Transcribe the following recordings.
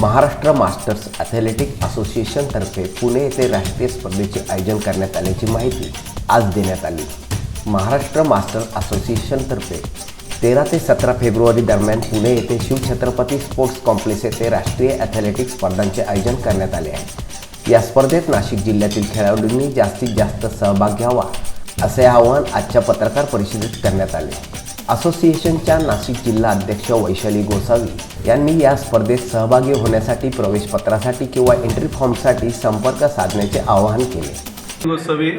Maharashtra masters athletic असोसिएशनतर्फे पुणे येथे राष्ट्रीय स्पर्धेचे आयोजन करण्यात आल्याची माहिती आज देण्यात आली. महाराष्ट्र मास्टर्स असोसिएशनतर्फे तेरा ते सतरा फेब्रुवारी दरम्यान पुणे येथे शिवछत्रपती स्पोर्ट्स कॉम्प्लेक्स येथे राष्ट्रीय ॲथलेटिक स्पर्धांचे आयोजन करण्यात आले आहे. या स्पर्धेत नाशिक जिल्ह्यातील खेळाडूंनी जास्तीत जास्त सहभाग घ्यावा. असे आवाहन आजच्या पत्रकार परिषदेत करण्यात आले. असोसिएशनच्या नाशिक जिल्हा अध्यक्ष वैशाली गोसावी यांनी या स्पर्धेत सहभागी होण्यासाठी प्रवेशपत्रासाठी किंवा एंट्री फॉर्मसाठी संपर्क साधण्याचे आवाहन केले. गोसावी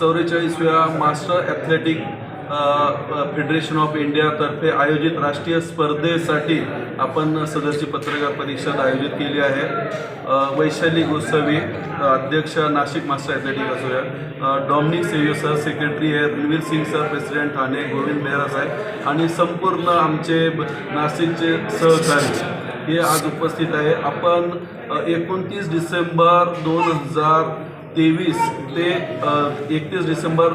चौवेचाळीसव्या मास्टर ॲथलेटिक फेडरेशन ऑफ इंडियातर्फे आयोजित राष्ट्रीय स्पर्धेसाठी आपण सदरची पत्रकार परिषद आयोजित केली आहे. वैशाली गोसावी अध्यक्ष नाशिक मास्टर ॲथलेटिक असूया. डॉमिनिक सेव्हियो सर सेक्रेटरी आहे रणवीर सिंग सर प्रेसिडेंट ठाणे गोविंद मेहरा साहेब आणि संपूर्ण आमचे नाशिकचे सहकारी हे आज उपस्थित आहे. आपण एकोणतीस डिसेंबर दोन हजार तेवीस ते एकतीस डिसेंबर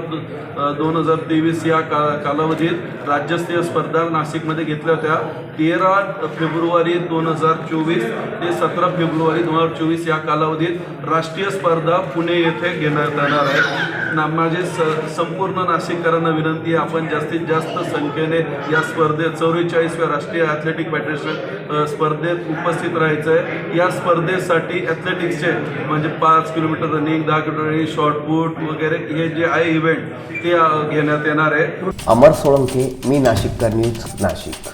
दोन हजार तेवीस या का कालावधीत राज्यस्तरीय स्पर्धा नाशिकमध्ये घेतल्या होत्या. तेरा फेब्रुवारी दोन हजार चोवीस ते सतरा फेब्रुवारी दोन हजार चोवीस या कालावधीत राष्ट्रीय स्पर्धा पुणे येथे घेण्यात येणार आहे. ना माझे स संपूर्ण नाशिककरांना विनंती आहे आपण जास्तीत जास्त संख्येने या स्पर्धेत चौवेचाळीसव्या राष्ट्रीय ॲथलेटिक फेडरेशन स्पर्धेत उपस्थित राहायचं आहे या स्पर्धेसाठी ॲथलेटिक्सचे म्हणजे पाच किलोमीटर रनिंग दहा किलोमीटर रनिंग शॉर्टपुट वगैरे हे जे आहे इव्हेंट ते घेण्यात येणार आहे. अमर सोळंके मी नाशिककर न्यूज नाशिक.